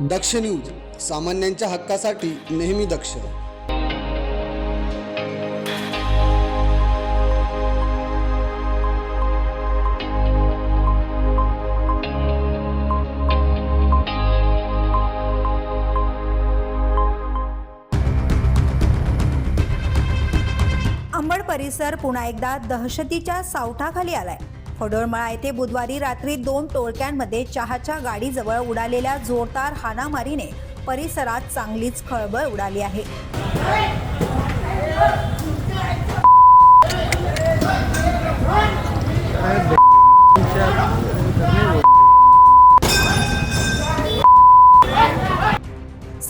दक्ष news सामान्यांच्या हक्कासाठी नेहमी दक्ष. अंबड परिसर पुन्हा एकदा दहशतीच्या सावठाखाली आलाय. फडोळमळा येथे बुधवारी रात्री दोन टोळक्यांमध्ये चहाच्या गाडीजवळ उडालेल्या जोरदार हाणामारीने परिसरात चांगलीच खळबळ उडाली आहे.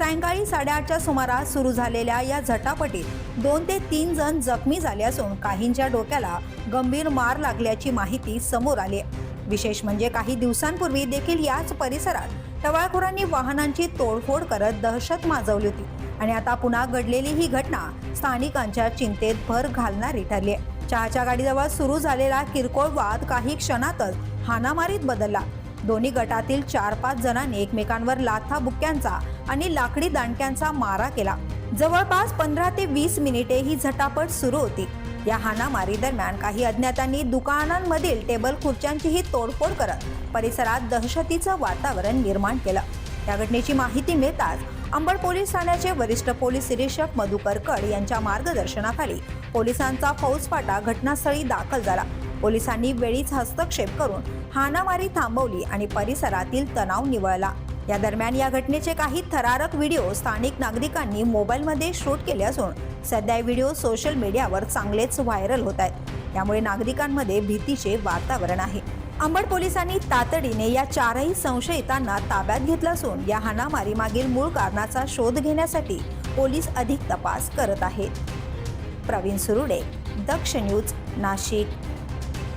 सायंकाळी साडेआठच्या सुमारास सुरू झालेल्या या झटापटीत दोन ते तीन जण जखमी झाले असून काहींच्या डोक्याला गंभीर मार लागल्याची माहिती समोर आली. आहे विशेष म्हणजे काही दिवसांपूर्वी देखील याच परिसरात टवाळखोरांनी वाहनांची तोडफोड करत दहशत माजवली होती आणि आता पुन्हा घडलेली ही घटना स्थानिकांच्या चिंतेत भर घालणारी ठरली आहे. चहाच्या गाडीजवळ सुरू झालेला किरकोळ वाद काही क्षणातच हाणामारीत बदलला. दोन्ही गटातील चार पाच जणांनी एकमेकांवर लाथा बुक्क्यांचा आणि लाकडी दांडक्यांचा मारा केला. जवळपास पंधरा ते वीस मिनिटे ही झटापट सुरू होती. या हाणामारी दरम्यान काही अज्ञातांनी दुकानांमधील टेबल खुर्च्यांचीही तोडफोड करत परिसरात दहशतीचं वातावरण निर्माण केलं. या घटनेची माहिती मिळताच अंबड पोलीस ठाण्याचे वरिष्ठ पोलीस निरीक्षक मधुकर कड यांच्या मार्गदर्शनाखाली पोलिसांचा फौजफाटा घटनास्थळी दाखल झाला. पोलिसांनी वेळीच हस्तक्षेप करून हाणामारी थांबवली आणि परिसरातील तणाव निवळला. या दरम्यान या घटनेचे काही थरारक व्हिडिओ स्थानिक नागरिकांनी मोबाईलमध्ये शूट केले असून सध्या व्हिडिओ सोशल मीडियावर चांगलेच व्हायरल होत आहेत. त्यामुळे नागरिकांमध्ये भीतीचे वातावरण आहे. अंबड पोलिसांनी तातडीने या चारही संशयितांना ताब्यात घेतलं असून या हाणामारी मागील मूळ कारणाचा शोध घेण्यासाठी पोलीस अधिक तपास करत आहेत. प्रवीण सुरुडे दक्ष न्यूज नाशिक.